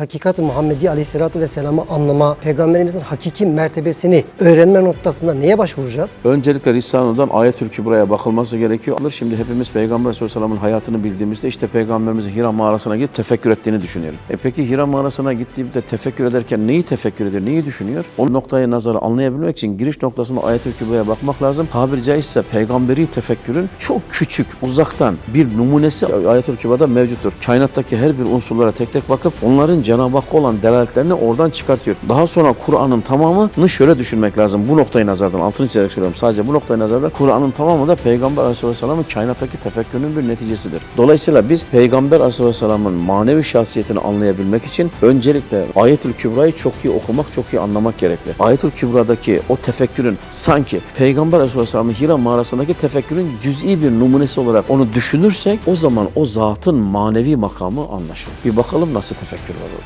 hakikat-ı Muhammedi Aleyhisselatü Vesselam'ı anlama, Peygamberimizin hakiki mertebesini öğrenme noktasında neye başvuracağız? Öncelikle Risale'den Ayet-ül Kübra'ya bakılması gerekiyor. Şimdi hepimiz Peygamber Aleyhisselam'ın hayatını bildiğimizde işte Peygamberimizin Hira mağarasına gidip tefekkür ettiğini düşünelim. E peki Hira mağarasına gittiğimde tefekkür ederken neyi tefekkür ediyor, neyi düşünüyor? O noktayı nazarı anlayabilmek için giriş noktasında Ayet-ül Kübra'ya bakmak lazım. Tabiri caizse peygamberi tefekkürün çok küçük, uzaktan bir numunesi Ayet-ül Kübra'da mevcuttur. Kainattaki her bir unsurlara tek tek bakıp onların Cenab-ı Hakk'a olan delaletlerini oradan çıkartıyor. Daha sonra Kur'an'ın tamamını şöyle düşünmek lazım. Bu noktayı nazardan, altını çizerek söylüyorum. Sadece bu noktayı nazardan Kur'an'ın tamamı da Peygamber Aleyhisselam'ın kainattaki tefekkürünün bir neticesidir. Dolayısıyla biz Peygamber Aleyhisselam'ın manevi şahsiyetini anlayabilmek için öncelikle Ayetül Kübra'yı çok iyi okumak, çok iyi anlamak gerekli. Ayetül Kübra'daki o tefekkürün sanki Peygamber Aleyhisselam'ın Hira mağarasındaki tefekkürün cüz'i bir numunesi olarak onu düşünürsek o zaman o zatın manevi makamı anlaşılır. Bir bakalım nasıl tefekkür var orada.